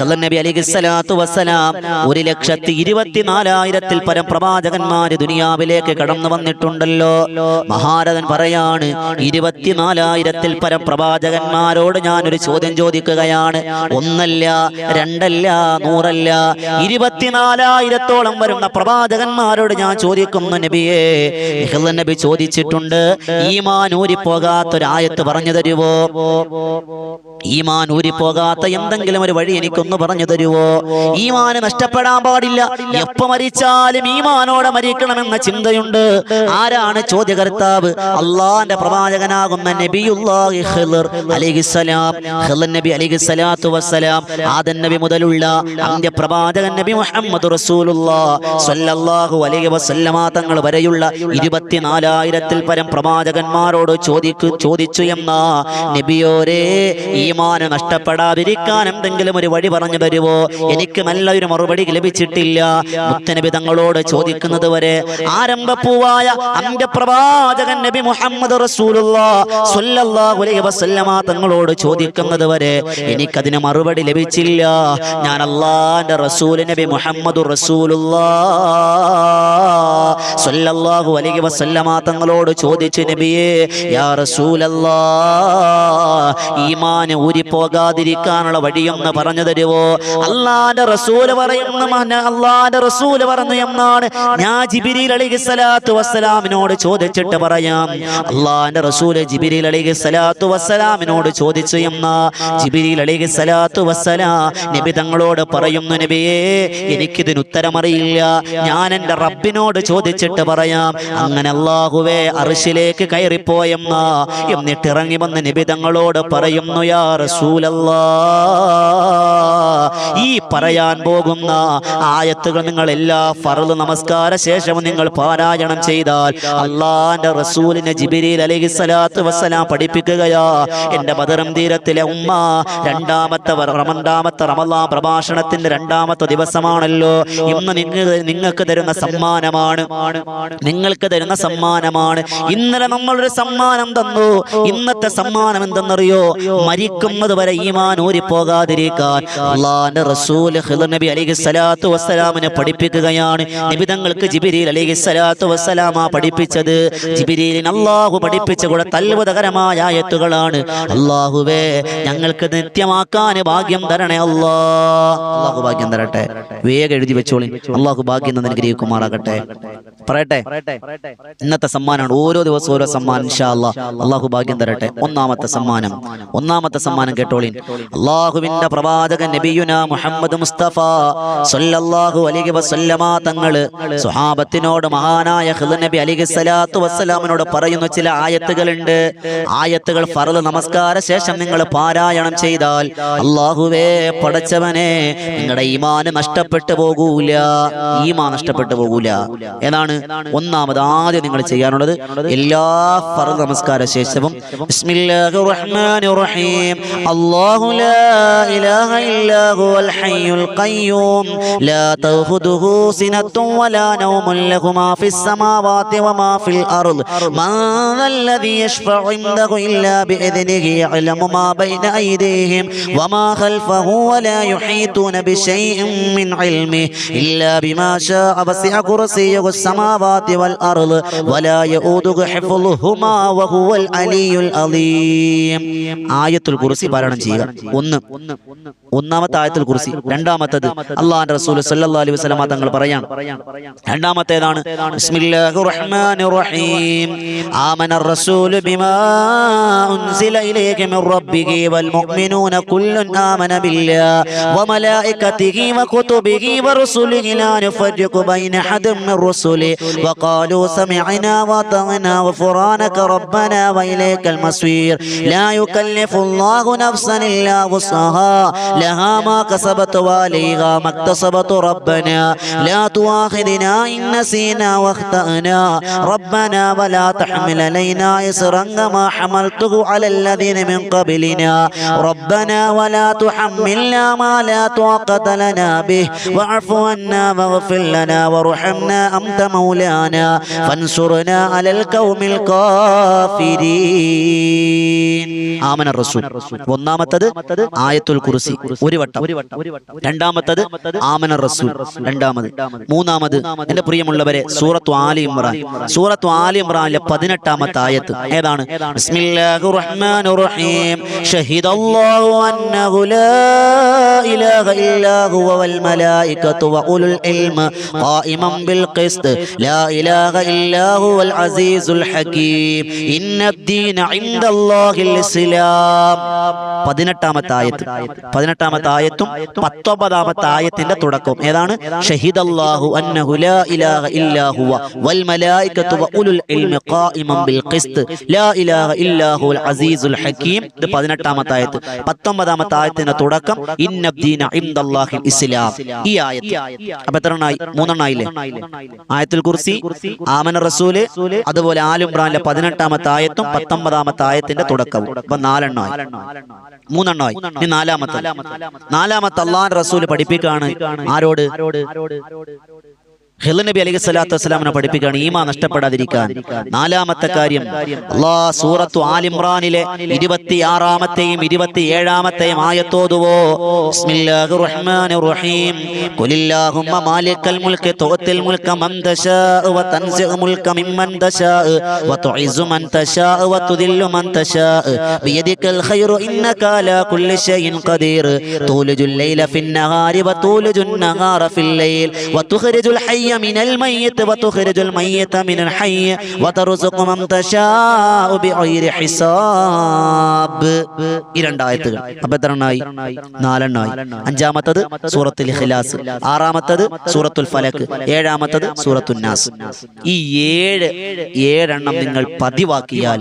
നബി അലൈഹി സ്വലാത്തു വസ്സലാം ഒരു ലക്ഷത്തി ഇരുപത്തിനാലായിരത്തിൽ പരം പ്രവാചകന്മാര് ദുനിയാവിലേക്ക് കടന്നു വന്നിട്ടുണ്ടല്ലോ. മഹാരഥൻ പറയാണ് ഇരുപത്തിനാലായിരത്തിൽ പരം പ്രവാചകന്മാരോട് ഞാൻ ഒരു ചോദ്യം ചോദിക്കുകയാണ്. ഒന്നല്ല രണ്ടല്ല നൂറല്ല ഇരുപത്തിനാലായിരത്തോളം വരുന്ന പ്രവാചകന്മാരോട് ഞാൻ ചോദിക്കുന്നു നബിയെ നബി ചോദിച്ചിട്ടുണ്ട് ഈമാൻ ഊരിപ്പോകാത്തൊരായത്ത് പറഞ്ഞു തരുവോ? ഈമാൻ ഊരിപ്പോകാത്ത എന്തെങ്കിലും ഒരു വഴി എനിക്കൊന്ന് പറഞ്ഞു തരുവോ? ഈമാന് നഷ്ടപ്പെടാൻ പാടില്ല. എപ്പ മരിച്ചാലും ഈമാനോടെ മരിക്കണമെന്ന ചിന്തയുണ്ട്. ആരാണ് ചോദ്യകർത്താവ്? അള്ളാന്റെ പ്രവാചകനാകുന്ന നബിയുല്ലാഹി ഖിളർ അലൈഹിസ്സലാം. ഖിളർ നബി അലൈഹിസ്സലാത്തു വസ്സലാം. ആദൻ നബി മുതലുള്ള അന്ത്യ പ്രവാചകൻ നബി മുഹമ്മദ് റസൂലുള്ളാഹ് സ്വല്ലല്ലാഹു അലൈഹി വസല്ലമ തങ്ങൾ വരെയുള്ള ഇരുപത്തിനാലായിരത്തിൽ പരം പ്രവാചകന്മാരോട് ചോദിക്കു ചോദിച്ചു എന്ന നബിയോരേ ഈമാന് നഷ്ടപ്പെടാതിരിക്കാൻ എന്തെങ്കിലും ഒരു വഴി പറഞ്ഞു വരുവോ എനിക്ക് നല്ലൊരു മറുപടി ലഭിച്ചിട്ടില്ല. മുത്തനബി തങ്ങളോട് ചോദിക്കുന്നത് വരെ ആരംഭപ്പൂവായ പ്രവാചകൻ നബി മുഹമ്മദ് തങ്ങളോട് ചോദിക്കുന്നത് വരെ എനിക്കതിന് മറുപടി ലഭിച്ചില്ല. ഞാൻ അള്ളാന്റെ റസൂൽ നബി മുഹമ്മദ് സ്വല്ലല്ലാഹു അലൈഹി വസല്ലമ തങ്ങളോട് ചോദിച്ചു നബിയേ യാ റസൂലല്ലാ ഈമാന് ഊരിപ്പോകാതിരിക്കാനുള്ള വഴിയൊന്ന് പറഞ്ഞു തരുവോ അള്ളാന്റെ റസൂൽ പറയുന്ന മഹന അള്ളാന്റെ റസൂൽ പറഞ്ഞു എന്നാണ്. ഞാൻ ജിബിരിൽ അലിഹി സ്വലാത്തു വസ്സലാമിനോട് ചോദിച്ചിട്ട് പറയാം. അള്ളാന്റെ റസൂൽ ജിബിരിൽ അലിഹി സ്വലാത്തു വസ്സലാമിനോട് ചോദിച്ചു എന്ന? ജിബിരിൽ അലിഹി സ്വലാത്തു വസ്സലാ നബി തങ്ങളോട് പറയുന്നു നബിയേ എനിക്കിതിന് ഉത്തരമറിയില്ല. ഞാൻ എന്റെ റബ്ബിനോട് ചോദിച്ചിട്ട് പറയാം. അങ്ങനെ അള്ളാഹുവേ അറിശിലേക്ക് കയറിപ്പോയെന്ന എന്നിട്ട് ഇറങ്ങി വന്ന് നിബിതങ്ങളോട് പറയുന്നു യാ റസൂലല്ലാ. ഈ പറയാൻ പോകുന്ന ആയത്തുകൾ നിങ്ങൾ എല്ലാ ഫറു നമസ്കാര ശേഷവും നിങ്ങൾ പാരായണം ചെയ്താൽ അള്ളാന്റെ റസൂലിനെ ജിബിരിൽ അലഹി സ്വലാത്തു വസ്സലാം പഠിപ്പിക്കുകയാ. എന്റെ ബദറും തീരത്തിലെ ഉമ്മ രണ്ടാമത്തെ രണ്ടാമത്തെ റമലാ പ്രഭാഷണത്തിന്റെ രണ്ടാമത്തെ ദിവസമാണല്ലോ. ഇന്ന് നിങ്ങൾ നിങ്ങൾക്ക് തരുന്ന സമ്മാനമാണ്. നിങ്ങൾക്ക് തരുന്ന സമ്മാനമാണ്. ഇന്നലെ നമ്മളൊരു സമ്മാനം തന്നു. ഇന്നത്തെ സമ്മാനം എന്തെന്നറിയോ? മരിക്കുന്നത് വരെ ഈമാൻ ഊരിപ്പോകാതിരിക്കാൻ. അള്ളാന്റെ റസൂൽ ഹിദർ നബി അലൈഹി സ്വലാത്തു വസ്സലാമിനെ പഠിപ്പിക്കുകയാണ്. നിബിതങ്ങൾക്ക് ജിബിരിൽ അലൈഹി സ്വലാത്തു വസ്സലാമ പഠിപ്പിച്ചത്. ജിബിരിലിന് അള്ളാഹു പഠിപ്പിച്ച കൂടെ അത്ഭുതകരമായ ആയത്തുകളാണ്. അള്ളാഹുവേ ഞങ്ങൾക്ക് നിത്യമാക്കാൻ ഭാഗ്യം തരണേ അള്ളാ. അള്ളാഹു ഭാഗ്യം തരട്ടെ. വേഗം എഴുതി വെച്ചോളി. അള്ളാഹു ഭാഗ്യം തന്നെ അനുഗ്രഹിക്കുമാറാകട്ടെ. പറയട്ടെ? ഇന്നത്തെ സമ്മാനമാണ്. ഓരോ ദിവസവും ഓരോ സമ്മാനം ഇൻഷാ അല്ലാ അള്ളാഹു ഭാഗ്യം തരട്ടെ. ഒന്നാമത്തെ സമ്മാനം. ഒന്നാമത്തെ സമ്മാനം കേട്ടോളിൻ അള്ളാഹുവിന്റെ പ്രവാചകൻ നബിയുന മുഹമ്മദ് മുസ്തഫ സല്ലല്ലാഹു അലൈഹി വസല്ലമ തങ്ങൾ സുഹാബത്തിനോട് മഹാനായ ഖിദർ നബി അലൈഹി സ്വലാത്തു വസ്സലാമിനോട് പറയുന്ന ചില ആയത്തുകളുണ്ട്. ആയത്തുകൾ ഫറദ് നമസ്കാര ശേഷം നിങ്ങൾ പാരായണം ചെയ്താൽ അള്ളാഹുവേ പടച്ചവനെ നിങ്ങളുടെ ഈമാന് നഷ്ടപ്പെട്ടു പോകൂല. ഈമാ നഷ്ടപ്പെട്ടു പോകൂല. ഏതാണ് ഒന്നാമത് ആദ്യം നിങ്ങൾ ചെയ്യാനുള്ളത്. എല്ലാ ഫറദ് നമസ്കാര ശേഷവും ബിസ്മില്ലാഹിർ റഹ്മാനിർ റഹീം. അല്ലാഹു ലാ ഇലാഹ الله الحي القيوم لا تأخذه سنة ولا نوم له ما في السماوات وما في الأرض من ذا الذي يشفع عنده إلا بإذنه يعلم ما بين أيديهم وما خلفه ولا يحيطون بشيء من علمه إلا بما شاء وسع كرسيه السماوات والأرض ولا يؤوده حفظهما وهو العلي العظيم آية الكرسي പാരായണം ചെയ്യുക ഒന്ന് ഒന്നാമത്തെ ആയത്തുൽ കുർസി രണ്ടാമത്തത് അള്ളാഹുവിന്റെ റസൂൽ സല്ലല്ലാഹു അലൈഹി വസല്ലമ തങ്ങൾ പറയാം രണ്ടാമത്തേതാണ് ബിസ്മില്ലാഹിർ റഹ്മാനിർ റഹീം ആമന الرسول بما أنزل إليك من ربه والمؤمنون كل آمن بالله وملائكته وكتبه ورسله لا نفرق بين أحد من رسله وقالوا سمعنا وأطعنا غفرانك ربنا وإليك المصير لا يكلف الله نفسا إلا وسعها لها ما كسبت وعليها ما اكتسبت ربنا لا تؤاخذنا إن نسينا واخطأنا ربنا ولا تحمل علينا إصرا كما حملته على الذين من قبلنا ربنا ولا تحملنا ما لا طاقة لنا به واعف عنا واغفر لنا وارحمنا أنت مولانا فانصرنا على القوم الكافرين ആമന റസൂൽ ഒന്നാമത്തത് ആയത്തുൽ കുർസി ഒരു വട്ടം. രണ്ടാമത്തത് ആമന റസൂൽ. രണ്ടാമത്. മൂന്നാമത് എന്റെ പ്രിയമുള്ളവരെ സൂറത്തു ആലി ഇമ്രാൻ. സൂറത്തു ആലി ഇമ്രാനിലെ പതിനെട്ടാമത്തെ ആയത്ത്. ഏതാണ്? പതിനെട്ടാമത്തെ ആയത്ത്. പതിനെട്ടാമത്തെ ആയത്തും പത്തൊമ്പതാമത്തെ ആയത്തിന്റെ തുടക്കം. ഏതാണ്? അന്നഹു ലാ ഇലാഹ വൽ ഇൽമി ഖായിമൻ ബിൽ ഖിസ്ത്. ലാ ഇലാഹ അസീസുൽ ഹകീം ഇത് പതിനെട്ടാമത്തെ ആയത്ത് ആയത്തിന്റെ തുടക്കം ഇന്നദ്ദീന ഇൻദല്ലാഹിൽ ഇസ്ലാം. ഈ ആയത്ത്. ആയത്തുൽ കുർസി ആമന റസൂൽ അതുപോലെ ആലുംബ്രാനിലെ പതിനെട്ടാമത്തെ ആയത്തും പത്തൊമ്പതാമത്തെ ആയത്തിന്റെ തുടക്കവും നാലെണ്ണമായി മൂന്നെണ്ണമായി നാലാമത്തെ. നാലാമത്തെ അള്ളാൻ റസൂൽ പഠിപ്പിക്കാണ്. ആരോട്? ഹിള നബി അലൈഹി സ്വലാത്തു വസ്സലാമിനെ പഠിപ്പിക്കുകയാണ്. ഈമാ നഷ്ടപ്പെടാതിരിക്കാൻ. നാലാമത്തെ കാര്യം അള്ളാ സൂറത്തു ആലിമ്രാനിലെ ഇരുപത്തിയാറാമത്തെയും ഇരുപത്തിയേഴാമത്തെയും ആയത്തോതുവോ? ബിസ്മില്ലാഹിർ റഹ്മാനിർ റഹീം ഖുലില്ലാഹുമ്മ മാലിക്കൽ മുൽക്ക് തുഅത്തിൽ മുൽക മൻ തശാഉ വ തൻസിഉ മുൽക മിമ്മൻ തശാഉ വ തുഇസ്സു മൻ തശാഉ വ തുദില്ലു മൻ തശാഉ ബിയദിക്കൽ ഖൈറു ഇന്നക അലാ കുല്ലി ഷൈഇൻ ഖദീർ തൂലിജുൽ ലൈല ഫിൻ നഹാരി വ തൂലിജുൻ നഹാറ ഫിൽ ലൈൽ വ തുഖ്രിജുൽ ഹയ്യ من الميت وتخرج الميت من الحي وترزق من تشاء بغير حساب ഈ രണ്ടായത്തുകൾ അപ്പൊ എത്ര എണ്ണായി നാലെണ്ണായി അഞ്ചാമത്തത് സൂറത്തുൽ ഇഖ്ലാസ് ആറാമത്തത് സൂറത്തുൽ ഫലക്ക് ഏഴാമത്തത് സൂറത്തുൽ നാസ് ഈ ഏഴ് ഏഴെണ്ണം നിങ്ങൾ പതിവാക്കിയാൽ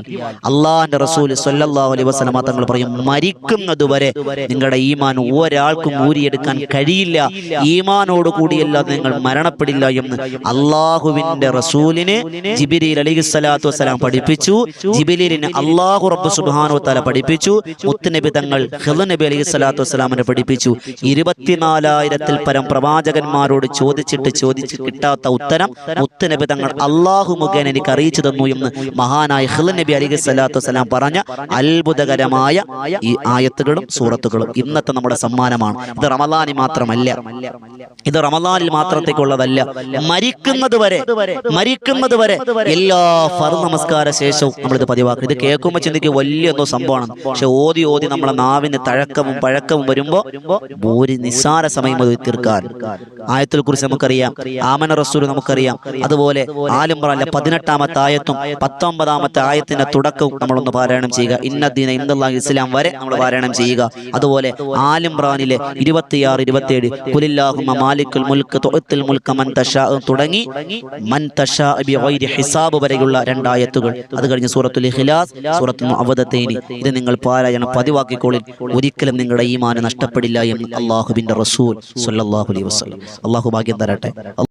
അള്ളാഹിന്റെ റസൂൽ സല്ലല്ലാഹു അലൈഹി വസല്ലമ തങ്ങൾ പറയും മരിക്കുന്നതുവരെ നിങ്ങളുടെ ഈമാൻ ഒരാൾക്കും ഊരിയെടുക്കാൻ കഴിയില്ല ഈമാനോട് കൂടിയല്ലാതെ നിങ്ങൾ മരണപ്പെടില്ല എന്ന് അള്ളാഹുവിന്റെ റസൂലിന് ജിബിരിൽ അലൈഹി സ്വലാത്തു വസ്സലാം പഠിപ്പിച്ചു. ജിബിലിന് അള്ളാഹു റബ്ബ് സുബാനു തല പഠിപ്പിച്ചു മുത്തുനബി തങ്ങൾ ഹിള നബി അലൈഹി സ്വലാത്തു വസ്സലാമിനെ പഠിപ്പിച്ചു. ഇരുപത്തിനാലായിരത്തിൽ പരം പ്രവാചകന്മാരോട് ചോദിച്ചിട്ട് ചോദിച്ച് കിട്ടാത്ത ഉത്തരം മുത്തുനബി തങ്ങൾ അള്ളാഹു മുഖേന എനിക്ക് അറിയിച്ചു തന്നു എന്ന് മഹാനായ ഹിള നബി അലൈഹി സ്വലാത്തു വസ്സലാം പറഞ്ഞ അത്ഭുതകരമായ ഈ ആയത്തുകളും സൂറത്തുകളും. ഇന്നത്തെ നമ്മുടെ സമ്മാനമാണ്. ഇത് റമദാനി മാത്രമല്ല. ഇത് റമദാനിൽ മാത്രത്തേക്കുള്ളതല്ല. മരിക്കുന്നത് വരെ മരിക്കുന്നത് വരെ എല്ലാ ഫർ നമസ്കാര ശേഷവും നമ്മളിത് പതിവാക്കും. ഇത് കേൾക്കുമ്പോൾ ചിന്തിക്ക് വലിയ എന്തോ സംഭവമാണ്. പക്ഷെ ഓതി ഓതി നമ്മളെ നാവിന് തഴക്കവും പഴക്കവും വരുമ്പോ ഒരു നിസ്സാര സമയം അത് തീർക്കാൻ. ആയത്തിൽ കുറിച്ച് നമുക്കറിയാം ആമന റസൂൽ നമുക്കറിയാം. അതുപോലെ ആലുംപറല്ല പതിനെട്ടാമത്തെ ആയത്തും പത്തൊമ്പതാമത്തെ ആയത്തിന്റെ തുടക്കവും നമ്മളൊന്ന് പാരായണം ചെയ്യുക. ഇന്നദ്ദീന ഇന്ദല്ലാഹി ഇസ്ലാം വരെ നമ്മൾ പാരായണം ചെയ്യുക. അതുപോലെ ആലിംബ്രാനിലെ ഇരുപത്തിയാറ് ഇരുപത്തിയേഴ് കുലില്ലാഹുമ മാലിക്കുൽ മുൽക്ക് തൊഴുത്തിൽ മുൽക്ക മൻ തുടങ്ങി മൻ ഹിസാബ് വരെയുള്ള രണ്ടായത്തുകൾ. അത് കഴിഞ്ഞ് സൂറത്തുൽ ഹിലാസ് സൂറത്തുൽ അവതത്തേനി ഇത് നിങ്ങൾ പാരായണം പതിവാക്കിക്കോളിൽ ഒരിക്കലും നിങ്ങളുടെ ഈമാൻ നഷ്ടപ്പെടില്ല എന്ന് അള്ളാഹുബിന്റെ റസൂൽ അലൈഹി അള്ളാഹു ഭാഗ്യം തരട്ടെ.